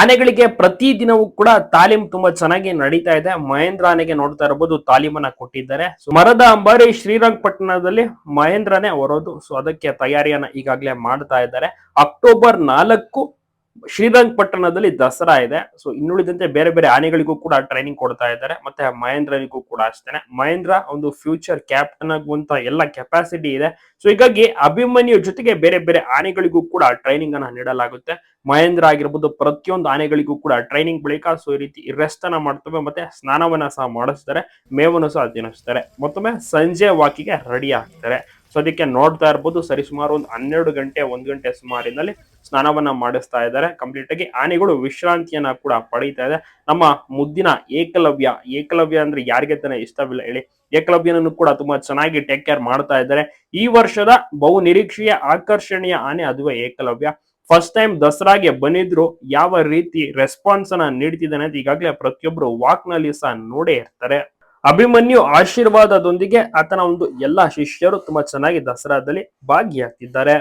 ಆನೆಗಳಿಗೆ ಪ್ರತಿ ದಿನವೂ ಕೂಡ ತಾಲೀಮ್ ತುಂಬಾ ಚೆನ್ನಾಗಿ ನಡೀತಾ ಇದೆ. ಮಹೇಂದ್ರ ಆನೆಗೆ ನೋಡ್ತಾ ಇರಬಹುದು ತಾಲೀಮನ್ನ ಕೊಟ್ಟಿದ್ದಾರೆ. ಮರದ ಅಂಬಾರಿ ಶ್ರೀರಂಗಪಟ್ಟಣದಲ್ಲಿ ಮಹೇಂದ್ರನೇ ಹೊರೋದು. ಸೊ ಅದಕ್ಕೆ ತಯಾರಿಯನ್ನ ಈಗಾಗಲೇ ಮಾಡ್ತಾ ಇದ್ದಾರೆ. ಅಕ್ಟೋಬರ್ ನಾಲ್ಕು ಶ್ರೀರಂಗಪಟ್ಟಣದಲ್ಲಿ ದಸರಾ ಇದೆ. ಸೊ ಇನ್ನುಳಿದಂತೆ ಬೇರೆ ಬೇರೆ ಆನೆಗಳಿಗೂ ಕೂಡ ಟ್ರೈನಿಂಗ್ ಕೊಡ್ತಾ ಇದ್ದಾರೆ. ಮತ್ತೆ ಮಹೇಂದ್ರನಿಗೂ ಕೂಡ ಅಷ್ಟೇ ಮಹೇಂದ್ರ ಒಂದು ಫ್ಯೂಚರ್ ಕ್ಯಾಪ್ಟನ್ ಆಗುವಂತ ಎಲ್ಲ ಕೆಪಾಸಿಟಿ ಇದೆ. ಸೊ ಹೀಗಾಗಿ ಅಭಿಮನ್ಯು ಜೊತೆಗೆ ಬೇರೆ ಬೇರೆ ಆನೆಗಳಿಗೂ ಕೂಡ ಟ್ರೈನಿಂಗ್ ಅನ್ನ ನೀಡಲಾಗುತ್ತೆ. ಮಹೇಂದ್ರ ಆಗಿರ್ಬೋದು ಪ್ರತಿಯೊಂದು ಆನೆಗಳಿಗೂ ಕೂಡ ಟ್ರೈನಿಂಗ್ ಬಳಿಕ ಸೊ ಈ ರೀತಿ ರೆಸ್ಟ್ ಅನ್ನ ಮಾಡ್ತವೆ. ಮತ್ತೆ ಸ್ನಾನವನ್ನ ಸಹ ಮಾಡಿಸ್ತಾರೆ. ಮೇವನ್ನು ಸಹ ತಿನ್ನಿಸ್ತಾರೆ. ಮತ್ತೊಮ್ಮೆ ಸಂಜೆ ವಾಕಿಗೆ ರೆಡಿ ಆಗ್ತಾರೆ. ಸೊ ಅದಕ್ಕೆ ನೋಡ್ತಾ ಇರ್ಬೋದು. ಸರಿಸುಮಾರು ಒಂದು ಹನ್ನೆರಡು ಗಂಟೆ, ಒಂದು ಗಂಟೆ ಸುಮಾರಿನಲ್ಲಿ ಸ್ನಾನವನ್ನ ಮಾಡಿಸ್ತಾ ಇದ್ದಾರೆ. ಕಂಪ್ಲೀಟ್ ಆಗಿ ಆನೆಗಳು ವಿಶ್ರಾಂತಿಯನ್ನ ಕೂಡ ಪಡೀತಾ ಇದೆ. ನಮ್ಮ ಮುದ್ದಿನ ಏಕಲವ್ಯ ಏಕಲವ್ಯ ಅಂದ್ರೆ ಯಾರಿಗೆ ತಾನೇ ಇಷ್ಟವಿಲ್ಲ ಹೇಳಿ. ಏಕಲವ್ಯನನ್ನು ಕೂಡ ತುಂಬಾ ಚೆನ್ನಾಗಿ ಟೇಕ್ ಕೇರ್ ಮಾಡ್ತಾ ಇದ್ದಾರೆ. ಈ ವರ್ಷದ ಬಹು ನಿರೀಕ್ಷೆಯ, ಆಕರ್ಷಣೀಯ ಆನೆ ಅದುವೇ ಏಕಲವ್ಯ. ಫಸ್ಟ್ ಟೈಮ್ ದಸರಾಗೆ ಬಂದಿದ್ರು, ಯಾವ ರೀತಿ ರೆಸ್ಪಾನ್ಸ್ ಅನ್ನ ನೀಡ್ತಿದ್ದಾನೆ ಅಂತ ಈಗಾಗಲೇ ಪ್ರತಿಯೊಬ್ರು ವಾಕ್ನಲ್ಲಿ ಸಹ ನೋಡೇ ಇರ್ತಾರೆ. ಅಭಿಮನ್ಯು ಆಶೀರ್ವಾದದೊಂದಿಗೆ ಆತನ ಒಂದು ಎಲ್ಲಾ ಶಿಷ್ಯರು ತುಂಬಾ ಚೆನ್ನಾಗಿ ದಸರಾದಲ್ಲಿ ಭಾಗಿಯಾಗ್ತಿದ್ದಾರೆ.